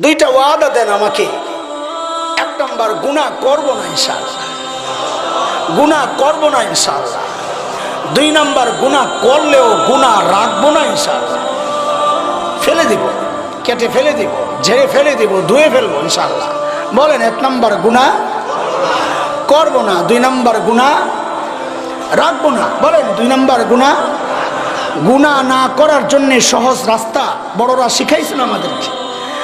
দুইটা ওয়াদা দেন আমাকে। এক নম্বর গুণা করব না ইনশাআল্লাহ। গুণা করব না ইনশাআল্লাহ। দুই নম্বর গুণা করলেও গুণা রাখব না ইনশাআল্লাহ। ফেলে দিব, কেটে ফেলে দিব, ঝেড়ে ফেলে দিব, ধুয়ে ফেলব ইনশাআল্লাহ। বলেন, এক নম্বর গুণা করব না। দুই নম্বর গুণা রাখব না। বলেন, দুই নম্বর গুণা গুণা না করার জন্য সহজ রাস্তা। বড়রা শিখাইছেন আমাদেরকে।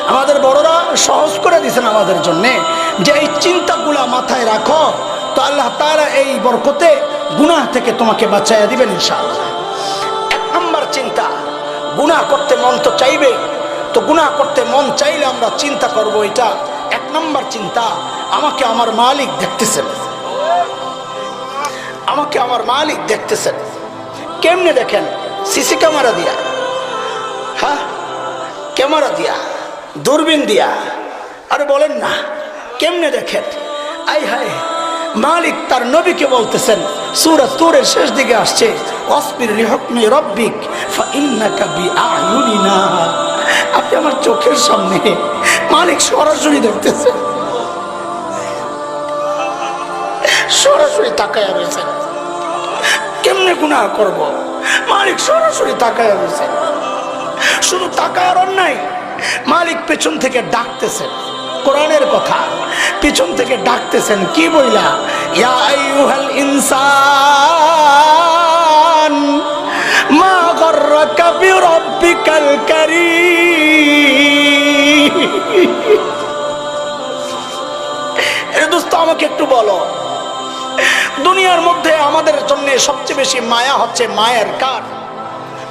আমাদের বড়রা সহজ করে দিয়েছেন আমাদের জন্য যে এই চিন্তাগুলা মাথায় রাখো, তো আল্লাহ তারা এই বরকতে গুনাহ থেকে তোমাকে বাঁচাইয়া দিবেন ইনশাআল্লাহ। এক নম্বর চিন্তা, গুনাহ করতে মন তো চাইবে, তো গুনাহ করতে মন চাইলে আমরা চিন্তা করব এটা। এক নম্বর চিন্তা, আমাকে আমার মালিক দেখতেছেন। আমাকে আমার মালিক দেখতেছেন। কেমনে দেখেন? সিসি ক্যামেরা দিয়া। হ্যাঁ? ক্যামেরা দিয়া। দূরবীন দিয়া। আরে বলেন না, কেমনে দেখেন? আই হায়, মালিক তার নবীকে বলতেছেন, সুরা তুরের শেষ দিকে আসছে অসবির রিহকমি রব্বিক আপনি আমার চোখের সামনে মালিক সরাসরি দেখতেছেন। সরাসরি তাকায় রয়েছেন। কেমনে গুনাহ করব? মালিক সরাসরি তাকায় রয়েছেন। শুধু তাকায় নাই মালিক পেছন থেকে ডাকতেছেন। কোরআনের কথা। পিছন থেকে ডাকতেছেন, কি বইলা? ইয়া ইনসান, মা আমাকে একটু বলো। দুনিয়ার মধ্যে আমাদের জন্য সবচেয়ে বেশি মায়া হচ্ছে মায়ের কার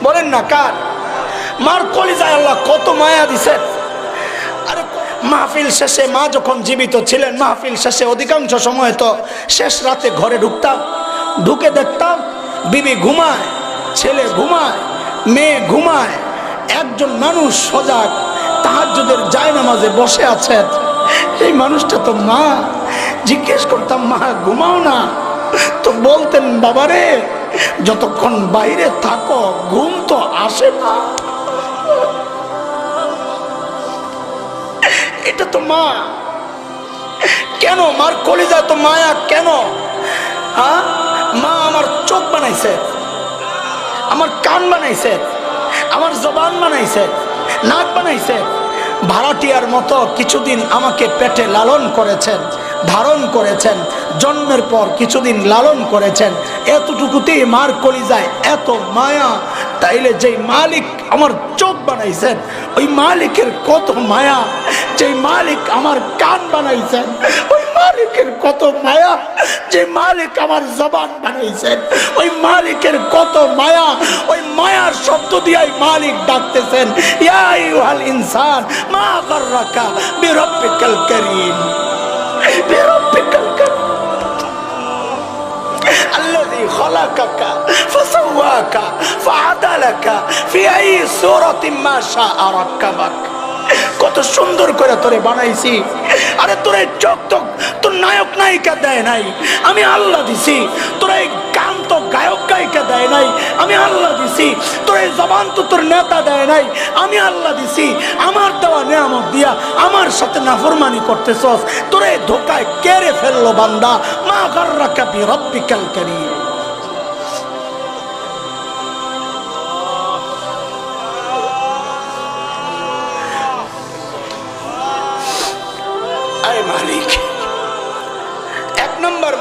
বলেন না, কার? মার কলিজায় আল্লাহ কত মায়া দিছে। আরে, মাহফিল শেষে মা যখন জীবিত ছিলেন, মাহফিল শেষে অধিকাংশ সময় তো শেষ রাতে ঘরে ঢুকতাম, ঢুকে দেখতাম, বিবি ঘুমায়, ছেলে ঘুমায়, মেয়ে ঘুমায়, একজন মানুষ সজাগ, তাহাজ্জুদের যায় নামাজে বসে আছেন এই মানুষটা তো মা। জিজ্ঞেস করতাম, মা, ঘুমাও না। তো বলতেন, বাবারে, যতক্ষণ বাইরে থাকো, ঘুম তো আসে না। এটা তো মা। কেন? মার কলিজা তো মায়া, কেন? হ্যাঁ? মা আমার চোখ বানাইছে। আমার কান বানাইছে। আমার জবান বানাইছে। নাক বানাইছে। ভাড়াটিয়ার মতো কিছুদিন আমাকে পেটে লালন করেছেন, ধারণ করেছেন, জন্মের পর কিছুদিন লালন করেছেন। এতটুকুতেই মার কলিজায় এত মায়া, তাইলে যেই মালিক আমার চোখ বানাইছেন, ওই মালিকের কত মায়া। যেই মালিক আমার কান বানাইছেন ওই মালিকের কত মায়া যে মালিক আমার জবান বানাইছেন ওই মালিকের কত মায়া ওই মায়ার শব্দ দিয়াই মালিক ডাকতেছেন ইয়া আইয়ুহাল ইনসান মা গররাকা বিরব্বিকাল কারীম বিরব্বিকাল কারীম الذي خلقك فسواك فعدلك في أي صورة ما شاء ركبك কত সুন্দর করে তোরে বানাইছি। আরে তোর চোখ তো তোর নায়ক নায়িকা দেয় নাই। আমি আল্লাহ দিছি, তোর এই গান তো গায়ক গায়িকা দেয় নাই। আমি আল্লাহ দিছি, তোর এই জবান তো তোর নেতা দেয় নাই। আমি আল্লাহ দিছি, আমার দেওয়া নিয়ামত দিয়া আমার সাথে নাফরমানি করতেছস। তোর এই ধোকায় কেড়ে ফেলল বান্দা। মা গর্রাকা বি রব্বিকাল কারীম।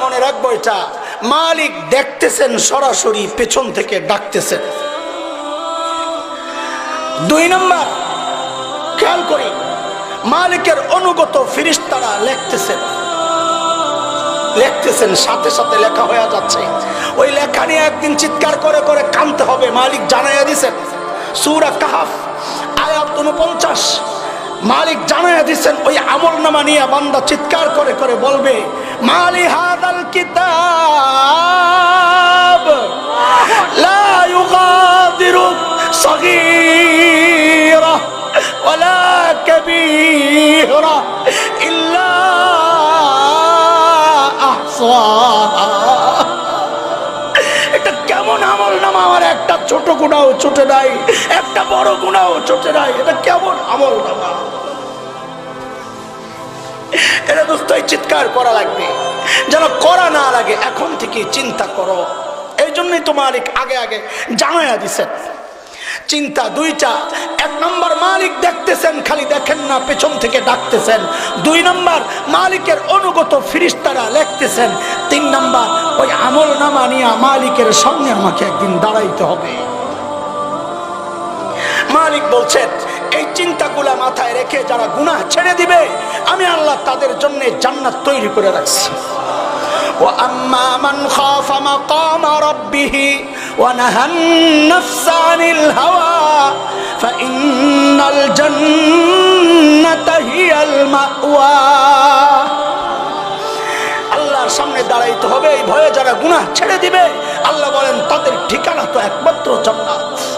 মনে রাখব এটা। মালিক দেখতেছেন, সরাসরি পেছন থেকে ডাকতেছেন। দুই নম্বর, খেয়াল করি, মালিকের অনুগত ফিরিস্তারা লেখতেছেন। লেখতেছেন, সাথে সাথে লেখা হয়ে যাচ্ছে। ওই লেখা নিয়ে একদিন চিৎকার করে করে কানতে হবে, মালিক জানাইয়া দিছেন। সুরা কাহাফ, আয়াত উনপঞ্চাশ মালিক জানাইয়া দিচ্ছেন ওই আমল নামা নিয়ে বান্দা চিৎকার করে করে বলবে মালি হাদাল কিতাব। লা ইউগাদিরু সগীরা ওয়ালা কাবীরা ইল্লা আহসা এটা কেমন আমার একটা ছোট গুণাও ছোটে নাই, একটা বড় গুণাও ছোটে নাই। এটা কেমন আমল নামা? এটা দোস্তই, চিৎকার করা লাগবে। যেন করা না লাগে, এখন থেকে চিন্তা করো। এই জন্যই তো মালিক আগে আগে জানাইয়া দিছেন চিন্তা দুইটা। এক নম্বর, মালিক দেখতেছেন, খালি দেখেন না, পেছন থেকে ডাকতেছেন। দুই নম্বর, মালিকের অনুগত ফিরিস্তারা লিখতেছেন। তিন নম্বর, ওই আমল নামা নিয়ে মালিকের সামনে আমাকে একদিন দাঁড়াইতে হবে। মালিক বলছেন এই চিন্তাগুলা মাথায় রেখে যারা গুনাহ ছেড়ে দিবে আমি আল্লাহ তাদের জন্য জান্নাত তৈরি করে রাখছি وأما من خاف مقام ربه ونهى النفس عن الهوى فإن الجنة هي المأوى আল্লাহর সামনে দাঁড়াইতে হবে এই ভয়ে যারা গুনাহ ছেড়ে দিবে আল্লাহ বলেন তাদের ঠিকানা তো একমাত্র জান্নাত একটা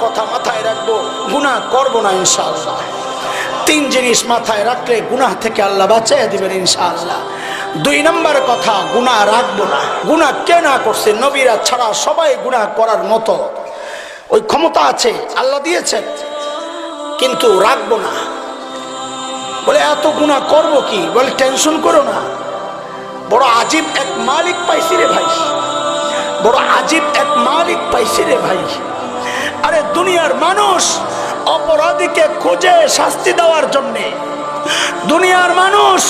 কথা মাথায় রাখব, গুনাহ করব না ইনশাআল্লাহ। তিন জিনিস মাথায় রাখলে গুনাহ থেকে আল্লাহ বাঁচিয়ে দিবেন ইনশাআল্লাহ। দুই নম্বর কথা, গুনাহ রাখব না। গুনাহ কে না করছে? নবীরা ছাড়া সবাই গুনাহ করার মতো। ওই ক্ষমতা আছে, আল্লাহ দিয়েছেন, কিন্তু রাখব না। বলে, এত গুনাহ করব কি? বলে, টেনশন করো না। বড় আজীব এক মালিক পাইছি রে ভাই। বড় আজীব এক মালিক পাইছি রে ভাই। আরে দুনিয়ার মানুষ অপরাধীকে খুঁজে শাস্তি দেওয়ার জন্যে। দুনিয়ার মানুষ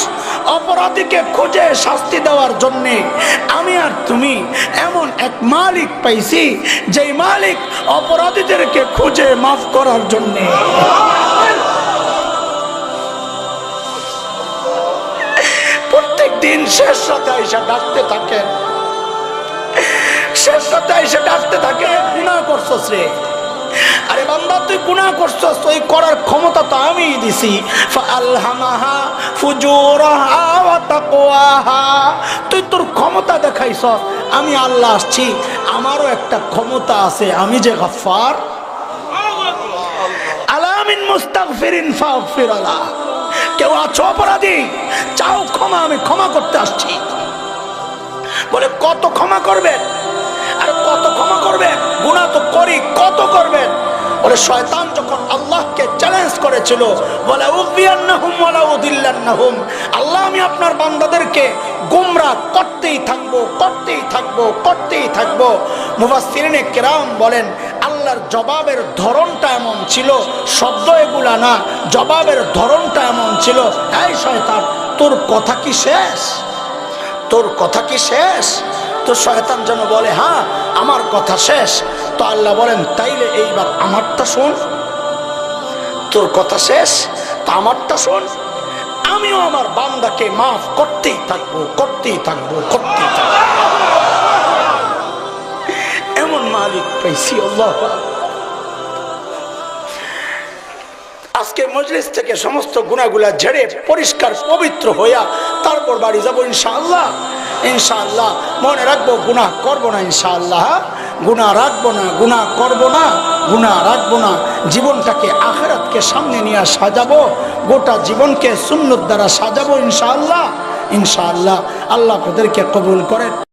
অপরাধীকে খুঁজে শাস্তি দেওয়ার জন্যে। আমি আর তুমি এমন এক মালিক পাইছি, যেই মালিক অপরাধীদেরকে খুঁজে মাফ করার জন্যে। প্রত্যেক দিন শেষ রাতে এসে ডাকতে থাকেন শেষ রাতে এসে ডাকতে থাকে গুণা করছস রে। বান্দা, তুই গুণা করছস তুই করার ক্ষমতা তো আমি দিছি। ফালহামাহা ফুজুরাহা ওয়া তাকওয়াহা। তুই তোর ক্ষমতা দেখাইছ আমি আল্লাহ আসছি, আমারও একটা ক্ষমতা আছে, আমি যে গফফার। আলামিন মুস্তাগফিরিন ফাগফির আলা কেউ আছো অপরাধী? চাও ক্ষমা, আমি ক্ষমা করতে আসছি। বলে, কত ক্ষমা করবেন? আর, কত ক্ষমা করবেন? গুণা তো করি, কত করবেন? বলে শয়তান যখন আল্লাহকে চ্যালেঞ্জ করেছিল বলে উদিল্লান্নাহুম আল্লাহ, আমি আপনার বান্দাদেরকে গুমরা করতেই থাকব করতেই থাকব করতেই থাকব। মুফাসসিরিনে কেরাম বলেন, আল্লাহর জবাবের ধরনটা এমন ছিল, শব্দ এগুলা না, জবাবের ধরনটা এমন ছিল, এই শয়তান, তোর কথা কি শেষ? তোর কথা কি শেষ? তো শয়তান যেন বলে হ্যাঁ আমার কথা শেষ। তো আল্লাহ বলেন, তাইলে এইবার আমারটা শোন। তোর কথা শেষ, তো আমারটা শোন। আমিও আমার বান্দাকে মাফ করতেই থাকব করতেই থাকব করতেই থাকব। এমন মালিক পাইছি, আল্লাহ আজকে মজলিস থেকে সমস্ত গুণাগুলা ঝেড়ে পরিষ্কার, পবিত্র হইয়া তারপর বাড়ি যাব ইনশাআল্লাহ। ইনশাআল্লাহ। মনে রাখব গুণা করব না ইনশাআল্লাহ। গুণা রাখব না গুণা করব না গুণা রাখব না। জীবনটাকে আখেরাতকে সামনে নিয়ে সাজাবো, গোটা জীবনকে সুন্নত দ্বারা সাজাবো ইনশাআল্লাহ। ইনশাআল্লাহ, আল্লাহ আপনাদেরকে কবুল করেন